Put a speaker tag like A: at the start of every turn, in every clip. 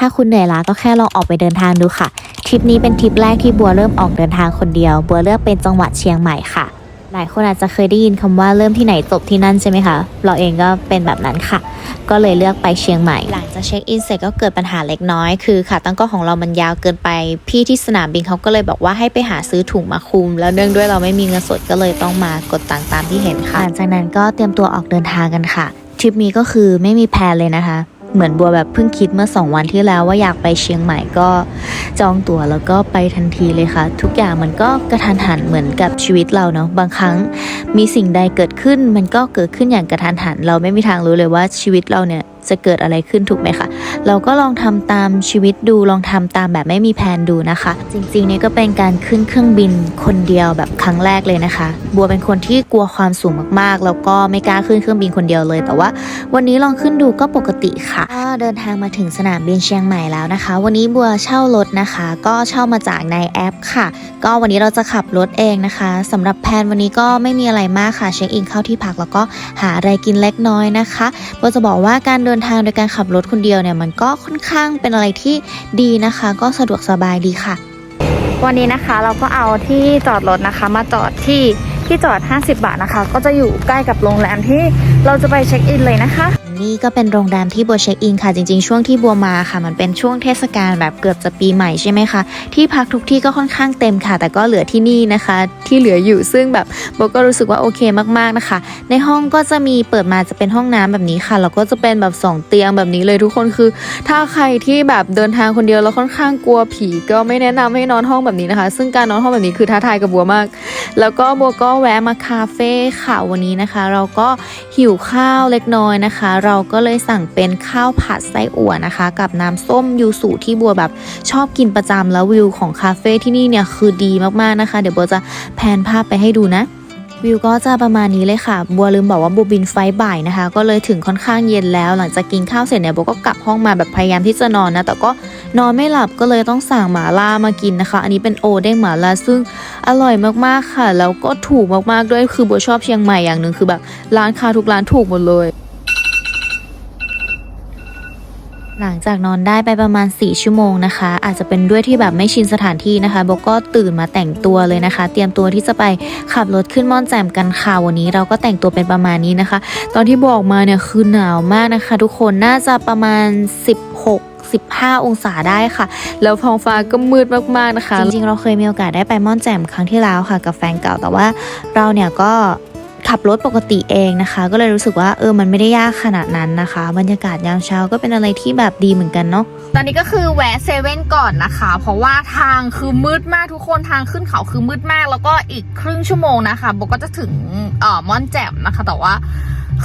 A: ถ้าคุณเหนื่อยล้าก็แค่ลองออกไปเดินทางดูค่ะทริปนี้เป็นทริปแรกที่บัวเริ่มออกเดินทางคนเดียว บัวเลือกเป็นจังหวัดเชียงใหม่ค่ะ หลายคนอาจจะเคยได้ยินคำว่าเริ่มที่ไหนจบที่นั่นใช่ไหมคะ เราเองก็เป็นแบบนั้นค่ะ ก็เลยเลือกไปเชียงใหม่ หลังจากเช็คอินเสร็จก็เกิดปัญหาเล็กน้อย คือค่ะตั้งกล้องของเรามันยาวเกินไป พี่ที่สนามบินเขาก็เลยบอกว่าให้ไปหาซื้อถุงมาคุม แล้วเนื่องด้วยเราไม่มีเงินสดก็เลยต้องมากดตังตามที่เห็นค่ะ หลังจากนั้นก็เตรียมตัวออกเดินทางกันค่ะ ทริปนี้ก็คือไม่มีแพลนเลยนะคะ เหมือนบัวแบบเพิ่งคิดเมื่อ2วันที่แล้วว่าอยากไปเชียงใหม่ก็จองตั๋วแล้วก็ไปทันทีเลยค่ะ ทุกอย่างมันก็กระทันหันเหมือนกับชีวิตเราเนาะบางครั้งมีสิ่งใดเกิดขึ้น มันก็เกิดขึ้นอย่างกระทันหัน เราไม่มีทางรู้เลยว่าชีวิตเราเนี่ยจะเกิดอะไรขึ้นถูกไหมคะ เราก็ลองทำตามชีวิตดูลองทำตามแบบไม่มีแผนดูนะคะ จริงๆนี่ก็เป็นการขึ้นเครื่องบินคนเดียวแบบครั้งแรกเลยนะคะ บัวเป็นคนที่กลัวความสูงมากๆ แล้วก็ไม่กล้าขึ้นเครื่องบินคนเดียวเลย แต่ว่าวันนี้ลองขึ้นดูก็ปกติค่ะเดินทางมาถึงสนามบินเชียงใหม่แล้วนะคะ วันนี้บัวเช่ารถนะคะ ก็เช่ามาจากในแอปค่ะ ก็วันนี้เราจะขับรถเองนะคะสำหรับแพนวันนี้ก็ไม่มีอะไรมากค่ะเช็คอินเข้าที่พักแล้วก็หาอะไรกินเล็กน้อยนะคะโบจะบอกว่าการเดินทางโดยการขับรถคนเดียวเนี่ยมันก็ค่อนข้างเป็นอะไรที่ดีนะคะ ก็สะดวกสบายดีค่ะ
B: วันนี้นะคะเราก็เอาที่จอดรถนะคะ มาจอดที่ที่จอด 50 บาทนะคะ ก็จะอยู่ใกล้กับโรงแรมที่เราจะไปเช็คอินเลยนะคะ
A: นี่ก็เป็นโรงแรมที่บัวเช็คอินค่ะ จริงๆ ช่วงที่บัวมาค่ะ มันเป็นช่วงเทศกาลแบบเกือบจะปีใหม่ใช่ไหมคะ ที่พักทุกที่ก็ค่อนข้างเต็มค่ะ แต่ก็เหลือที่นี่นะคะ ที่เหลืออยู่ซึ่งแบบบัวก็รู้สึกว่าโอเคมากๆนะคะ ในห้องก็จะมีเปิดมาจะเป็นห้องน้ำแบบนี้ค่ะ แล้วก็จะเป็นแบบสองเตียงแบบนี้เลยทุกคนคือ ถ้าใครที่แบบเดินทางคนเดียวแล้วค่อนข้างกลัวผี ก็ไม่แนะนำให้นอนห้องแบบนี้นะคะ ซึ่งการนอนห้องแบบนี้คือท้าทายกับบัวมาก แล้วก็บัวก็แวะมาคาเฟ่ค่ะวันนี้นะคะ เราก็หิวข้าวเล็กน้อยนะคะเราราก็เลยสั่งเป็นข้าวผัดไส้อั่วนะคะ กับน้ำส้มยูสุที่บัวแบบชอบกินประจำแล้ววิวของคาเฟ่ที่นี่เนี่ยคือดีมากๆนะคะ เดี๋ยวบัวจะแพนภาพไปให้ดูนะวิวก็จะประมาณนี้เลยค่ะ บัวลืมบอกว่าบัวบินไฟบ่ายนะคะ ก็เลยถึงค่อนข้างเย็นแล้ว หลังจากกินข้าวเสร็จเนี่ยบัวก็กลับห้องมาแบบพยายามที่จะนอนนะ แต่ก็นอนไม่หลับก็เลยต้องสั่งหมาล่ามากินนะคะ อันนี้เป็นโอเด้งหมาล่าซึ่งอร่อยมากๆค่ะ แล้วก็ถูกมากๆด้วย คือบัวชอบเชียงใหม่อย่างหนึ่งคือแบบร้านค้าทุกร้านถูกหมดเลย หลังจากนอนได้ไปประมาณ 4 ชั่วโมงนะคะ อาจจะเป็นด้วยที่แบบไม่ชินสถานที่นะคะโบก็ตื่นมาแต่งตัวเลยนะคะ เตรียมตัวที่จะไปขับรถขึ้นม่อนแจ่มกันค่ะวันนี้ เราก็แต่งตัวเป็นประมาณนี้นะคะ ตอนที่บอกมาเนี่ยคือหนาวมากนะคะ ทุกคนน่าจะประมาณ 16 15 องศาได้ค่ะ แล้วท้องฟ้าก็มืดมากๆนะคะ จริงๆ เราเคยมีโอกาสได้ไปม่อนแจ่มครั้งที่แล้วค่ะ กับแฟนเก่าแต่ว่าเราเนี่ยก็ ขับรถปกติเองนะคะ ก็เลยรู้สึกว่าเออมันไม่ได้ยากขนาดนั้นนะคะ บรรยากาศยามเช้าก็เป็นอะไรที่แบบดีเหมือนกันเนาะ
B: ตอนนี้ก็คือแวะเซเว่นก่อนนะคะ เพราะว่าทางคือมืดมากทุกคนทางขึ้นเขาคือมืดมาก แล้วก็อีกครึ่งชั่วโมงนะคะโบก็จะถึงเอ่อม่อนแจ่มนะคะ แต่ว่า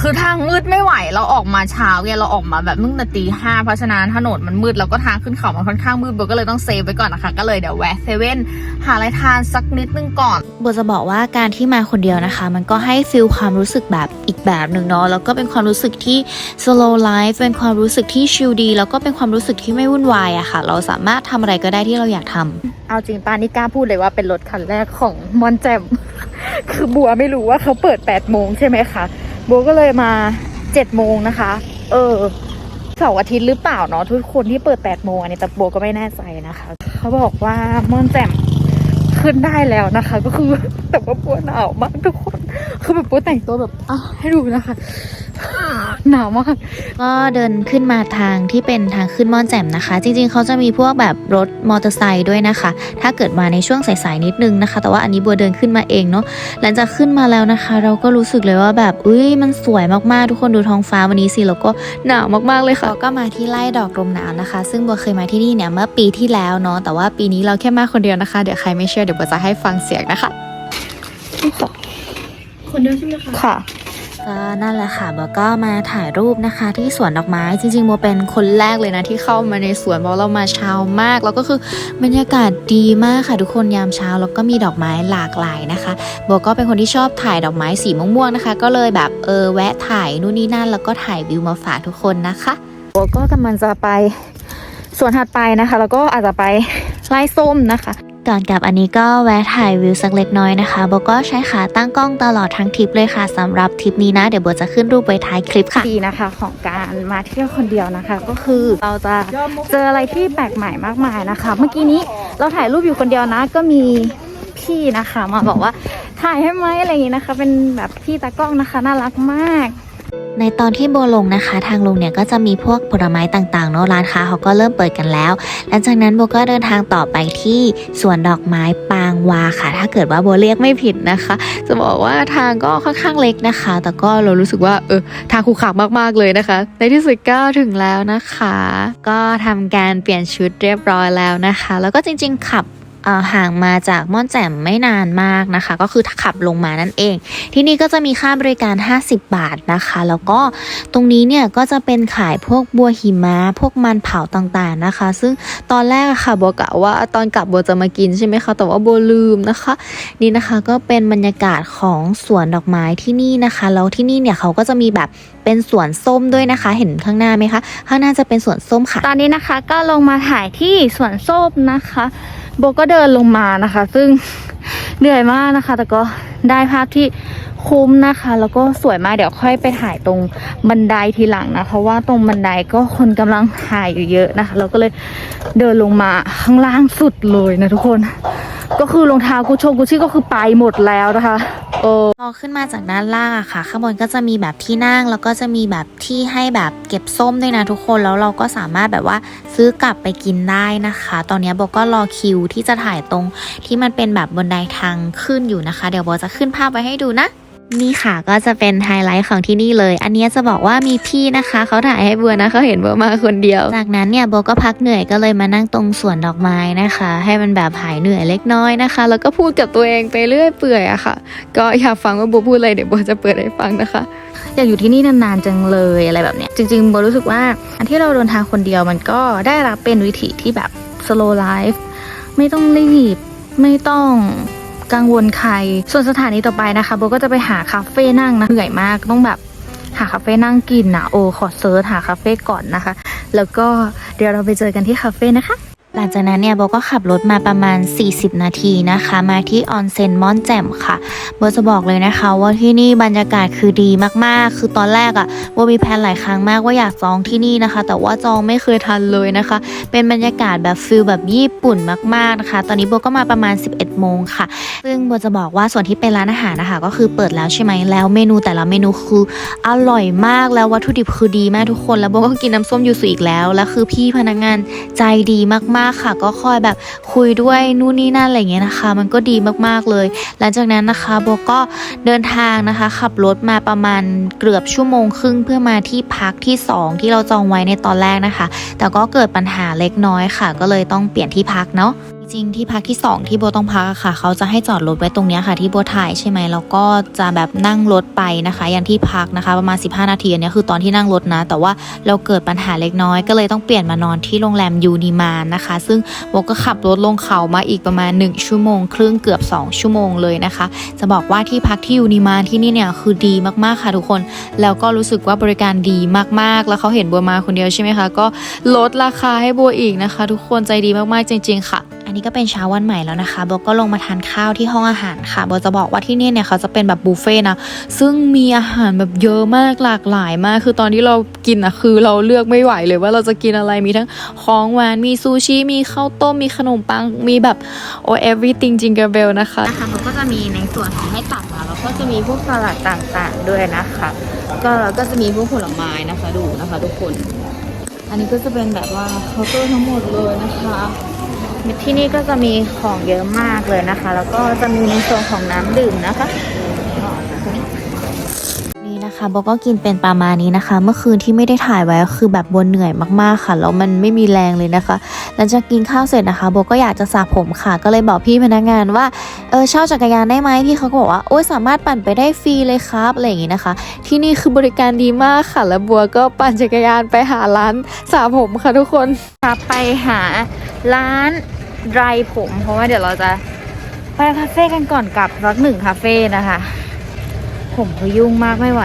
B: คือทางมืดไม่ไหวเราออกมาเช้าไงเราออกมาแบบมึงแต่ตีห้าเพราะฉะนั้นถนนมันมืดแล้วก็ทางขึ้นเขามันค่อนข้างมืดโบก็เลยต้องเซฟไว้ก่อนนะคะ ก็เลยเดี๋ยวแวะเซเว่นหาอะไรทานสักนิดนึงก่อน
A: บัวจะบอกว่าการที่มาคนเดียวนะคะ มันก็ให้ฟิลความรู้สึกแบบอีกแบบหนึ่งเนาะแล้วก็เป็นความรู้สึกที่ slow life เป็นความรู้สึกที่ชิลดี แล้วก็เป็นความรู้สึกที่ไม่วุ่นวายอะค่ะ เราสามารถทำอะไรก็ได้ที่เราอยากทำ
B: เอาจริงป้านี่กล้าพูดเลยว่าเป็นรถคันแรกของมอนแจมคือบัวไม่รู้ว่าเขาเปิด8ปดโมงใช่ไหมคะ บัวก็เลยมาเจ็ดโมงนะคะ เออเสาร์อาทิตย์หรือเปล่าเนาะทุกคนที่เปิด8ปดโมงอันนี้แต่บัวก็ไม่แน่ใจนะคะ เขาบอกว่ามอนแจมขึ้นได้แล้วนะคะ ก็คือแต่ว่าปวดหนาวมากทุกคน คือแบบบัวแต่งตัวแบบอ้าวให้ดูนะคะ หนาวมาก
A: ก็เดินขึ้นมาทางที่เป็นทางขึ้นม่อนแจ่มนะคะ จริงๆ เขาจะมีพวกแบบรถมอเตอร์ไซค์ด้วยนะคะ ถ้าเกิดมาในช่วงสายๆนิดนึงนะคะ แต่ว่าอันนี้บัวเดินขึ้นมาเองเนาะ หลังจากขึ้นมาแล้วนะคะ เราก็รู้สึกเลยว่าแบบอุ้ยมันสวยมากๆ ทุกคนดูท้องฟ้าวันนี้สิแล้วก็หนาวมากๆเลยค่ะเราก็มาที่ไร่ดอกลมหนาวนะคะ ซึ่งบัวเคยมาที่นี่เนี่ยเมื่อปีที่แล้วเนาะ แต่ว่าปีนี้เราแค่มาคนเดียวนะคะ เดี๋ยวใครไม่เชื่อเดี๋ยวบัวจะให้ฟังเสียงนะคะ
B: คนเดียวใช่ไหมคะ ค่ะ
A: ก็นั่นแหละค่ะโบก็มาถ่ายรูปนะคะที่สวนดอกไม้จริงๆโบเป็นคนแรกเลยนะที่เข้ามาในสวนเพราะเรามาเช้ามาก แล้วก็คือบรรยากาศดีมากค่ะทุกคนยามเช้าแล้วก็มีดอกไม้หลากหลายนะคะโบก็เป็นคนที่ชอบถ่ายดอกไม้สีม่วงๆนะคะ ก็เลยแบบเออแวะถ่ายนู่นนี่นั่นแล้วก็ถ่ายวิวมาฝากทุกคนนะคะ
B: โบก็กำลังจะไปสวนถัดไปนะคะ แล้วก็อาจจะไปไล่ส้มนะคะ
A: ก่อนกลับอันนี้ก็แวะถ่ายวิวสักเล็กน้อยนะคะโบก็ใช้ขาตั้งกล้องตลอดทั้งทริปเลยค่ะสำหรับทริปนี้นะ เดี๋ยวโบจะขึ้นรูปไว้ท้ายคลิปค่ะ
B: ดีนะคะ ของการมาเที่ยวคนเดียวนะคะ ก็คือเราจะเจออะไรที่แปลกใหม่มากมายนะคะ เมื่อกี้นี้เราถ่ายรูปอยู่คนเดียวนะ ก็มีพี่นะคะ มาบอกว่าถ่ายให้ไหมอะไรอย่างนี้นะคะ เป็นแบบพี่ตากล้องนะคะ น่ารักมาก
A: ในตอนที่โบลงนะคะ ทางลงเนี่ยก็จะมีพวกผลไม้ต่างๆเนอะร้านค้าเขาก็เริ่มเปิดกันแล้ว หลังจากนั้นโบก็เดินทางต่อไปที่สวนดอกไม้ปางวาค่ะ ถ้าเกิดว่าโบเรียกไม่ผิดนะคะ จะบอกว่าทางก็ค่อนข้างเล็กนะคะ แต่ก็เรารู้สึกว่าเออทางขรุขระมากๆเลยนะคะ ในที่สุดก็ถึงแล้วนะคะ ก็ทำการเปลี่ยนชุดเรียบร้อยแล้วนะคะ แล้วก็จริง ๆ ขับ ห่างมาจากม่อนแจ่มไม่นานมากนะคะ ก็คือขับลงมานั่นเอง ที่นี่ก็จะมีค่าบริการ 50 บาทนะคะ แล้วก็ตรงนี้เนี่ยก็จะเป็นขายพวกบัวหิมะพวกมันเผาต่างๆนะคะ ซึ่งตอนแรกค่ะโบกะว่าตอนกลับโบจะมากินใช่ไหมคะแต่ว่าโบลืมนะคะ นี่นะคะก็เป็นบรรยากาศของสวนดอกไม้ที่นี่นะคะแล้วที่นี่เนี่ยเขาก็จะมีแบบเป็นสวนส้มด้วยนะคะ เห็นข้างหน้าไหมคะ ข้างหน้าจะเป็นสวนส้มค่ะ
B: ตอนนี้นะคะก็ลงมาถ่ายที่สวนส้มนะคะ โบก็เดินลงมานะคะ ซึ่งเหนื่อยมากนะคะ แต่ก็ได้ภาพที่คุ้มนะคะ แล้วก็สวยมากเดี๋ยวค่อยไปถ่ายตรงบันไดทีหลังนะ เพราะว่าตรงบันไดก็คนกำลังถ่ายอยู่เยอะนะคะ เราก็เลยเดินลงมาข้างล่างสุดเลยนะทุกคน ก็คือรองเท้ากูโชกุชิก็คือไปหมดแล้วนะคะโอ้
A: พอขึ้นมาจากด้านล่างอะค่ะ ข้างบนก็จะมีแบบที่นั่ง แล้วก็จะมีแบบที่ให้แบบเก็บส้มด้วยนะทุกคนแล้วเราก็สามารถแบบว่าซื้อกลับไปกินได้นะคะ ตอนนี้โบก็รอคิวที่จะถ่ายตรงที่มันเป็นแบบบนไดทางขึ้นอยู่นะคะ เดี๋ยวโบจะขึ้นภาพไว้ให้ดูนะ นี่ค่ะก็จะเป็นไฮไลท์ของที่นี่เลย อันนี้จะบอกว่ามีพี่นะคะ เขาถ่ายให้บัวนะเขาเห็นบัวมาคนเดียว จากนั้นเนี่ยโบก็พักเหนื่อยก็เลยมานั่งตรงสวนดอกไม้นะคะ ให้มันแบบหายเหนื่อยเล็กน้อยนะคะ แล้วก็พูดกับตัวเองไปเรื่อยเปื่อยอะค่ะ ก็อยากฟังว่าบัวพูดอะไรเดี๋ยวบัวจะเปิดให้ฟังนะคะ
B: อยากอยู่ที่นี่นานๆจังเลยอะไรแบบเนี้ยจริงๆโบรู้สึกว่าอันที่เราเดินทางคนเดียวมันก็ได้รับเป็นวิถีที่แบบ slow life ไม่ต้องรีบไม่ต้อง กังวลใคร ส่วนสถานีต่อไปนะคะโบก็จะไปหาคาเฟ่นั่งนะ เหนื่อยมากต้องแบบหาคาเฟ่นั่งกินนะโอขอเซิร์ชหาคาเฟ่ก่อนนะคะ แล้วก็เดี๋ยวเราไปเจอกันที่คาเฟ่นะคะ
A: หลังจากนั้นเนี่ยโบก็ขับรถมาประมาณ 40 นาทีนะคะ มาที่ออนเซ็นม่อนแจ่มค่ะโบจะบอกเลยนะคะว่าที่นี่บรรยากาศคือดีมากๆ คือตอนแรกอะ่ะโบมีแพลนหลายครั้งมากว่าอยากจองที่นี่นะคะ แต่ว่าจองไม่เคยทันเลยนะคะ เป็นบรรยากาศแบบฟิลแบบญี่ปุ่นมากๆนะคะ ตอนนี้โบก็มาประมาณ 11 โมงค่ะ ซึ่งโบจะบอกว่าส่วนที่เป็นร้านอาหารนะคะก็คือเปิดแล้วใช่ไหมแล้วเมนูแต่ละเมนูคืออร่อยมากแล้ววัตถุดิบคือดีมากทุกคน แล้วโบก็กินน้ำส้มยูสุอีกแล้วแล้วคือพี่พนักงานใจดีมากๆค่ะ ก็คอยแบบคุยด้วยนู่นนี่นั่นอะไรเงี้ยนะคะ มันก็ดีมากๆเลย หลังจากนั้นนะคะโบก็เดินทางนะคะ ขับรถมาประมาณเกือบชั่วโมงครึ่งเพื่อมาที่พักที่สองที่เราจองไว้ในตอนแรกนะคะ แต่ก็เกิดปัญหาเล็กน้อยค่ะ ก็เลยต้องเปลี่ยนที่พักเนาะ จริงๆที่พักที่2ที่โบต้องพักค่ะ เขาจะให้จอดรถไว้ตรงนี้ค่ะ ที่โบถ่ายใช่ไหมแล้วก็จะแบบนั่งรถไปนะคะ อย่างที่พักนะคะ ประมาณ 15 นาทีอันเนี้ยคือตอนที่นั่งรถนะ แต่ว่าเราเกิดปัญหาเล็กน้อย ก็เลยต้องเปลี่ยนมานอนที่โรงแรมยูนิมานนะคะ ซึ่งโบก็ขับรถลงเขามาอีกประมาณ 1 ชั่วโมง ครึ่งเกือบ 2 ชั่วโมงเลยนะคะ จะบอกว่าที่พักที่ยูนิมานที่นี่เนี่ยคือดีมากๆค่ะทุกคน แล้วก็รู้สึกว่าบริการดีมากๆ แล้วเขาเห็นบัวมาคนเดียวใช่ไหมคะก็ลดราคาให้บัวอีกนะคะ ทุกคนใจดีมากๆจริง ๆ ค่ะ อันนี้ก็เป็นเช้าวันใหม่แล้วนะคะโบก็ลงมาทานข้าวที่ห้องอาหารค่ะโบจะบอกว่าที่นี่เนี่ยเขาจะเป็นแบบบุฟเฟ่นะซึ่งมีอาหารแบบเยอะมากหลากหลายมาก คือตอนที่เรากินอะคือเราเลือกไม่ไหวเลยว่าเราจะกินอะไรมีทั้งของหวานมีซูชิมีข้าวต้มมีขนมปังมีแบบโอ้ everything จิงเกอร์เบลนะคะ
B: นะคะเขาก็จะมีในส่วนของให้ตักมาแล้วก็จะมีพวกสลัดต่างๆด้วยนะคะ ก็แล้วก็จะมีพวกผลไม้นะคะดูนะคะ ทุกคน อันนี้ก็จะเป็นแบบว่าเคาน์เตอร์ทั้งหมดเลยนะคะ ที่นี่ก็จะมีของเยอะมากเลยนะคะ แล้วก็จะมีในส่วนของน้ำดื่มนะคะ
A: นี่นะคะโบก็กินเป็นประมาณนี้นะคะ เมื่อคืนที่ไม่ได้ถ่ายไว้ก็คือแบบบนเหนื่อยมากๆค่ะแล้วมันไม่มีแรงเลยนะคะหลังจากกินข้าวเสร็จนะคะโบก็อยากจะสระผมค่ะ ก็เลยบอกพี่พนักงานว่าเออเช่าจักรยานได้ไหมพี่เขาก็บอกว่าโอ้ยสามารถปั่นไปได้ฟรีเลยครับอะไรอย่างงี้นะคะ ที่นี่คือบริการดีมากค่ะ แล้วบัวก็ปั่นจักรยานไปหาร้านสระผมค่ะทุกคน
B: พาไปหาร้าน ไรผม เพราะว่าเดี๋ยวเราจะไปคาเฟ่กันก่อนกลับรักหนึ่งคาเฟ่นะคะ ผมคือยุ่งมากไม่ไหว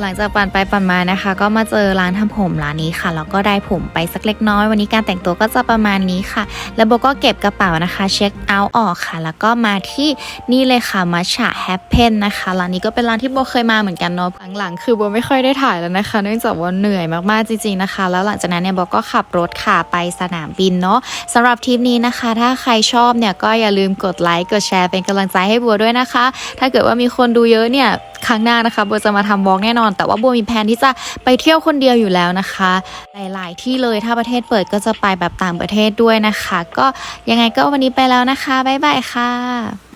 A: หลังจากปั่นไปปั่นมานะคะ ก็มาเจอร้านทำผมร้านนี้ค่ะแล้วก็ได้ผมไปสักเล็กน้อย วันนี้การแต่งตัวก็จะประมาณนี้ค่ะ แล้วโบก็เก็บกระเป๋านะคะ เช็คเอาท์ออกค่ะ แล้วก็มาที่นี่เลยค่ะมัชชะแฮปเพนนะคะร้านนี้ก็เป็นร้านที่โบเคยมาเหมือนกันเนาะหลังๆคือโบไม่ค่อยได้ถ่ายแล้วนะคะ เนื่องจากว่าเหนื่อยมากๆจริงๆนะคะ แล้วหลังจากนั้นเนี่ยโบก็ขับรถค่ะไปสนามบินเนาะสำหรับทริปนี้นะคะ ถ้าใครชอบเนี่ยก็อย่าลืมกดไลค์กดแชร์เป็นกำลังใจให้บัวด้วยนะคะ ถ้าเกิดว่ามีคนดูเยอะเนี่ย ครั้งหน้านะคะบัวจะมาทำวอล์กแน่นอน แต่ว่าบัวมีแผนที่จะไปเที่ยวคนเดียวอยู่แล้วนะคะ หลาย ๆ ที่เลยถ้าประเทศเปิดก็จะไปแบบต่างประเทศด้วยนะคะ ก็ยังไงก็วันนี้ไปแล้วนะคะบ๊ายบายค่ะ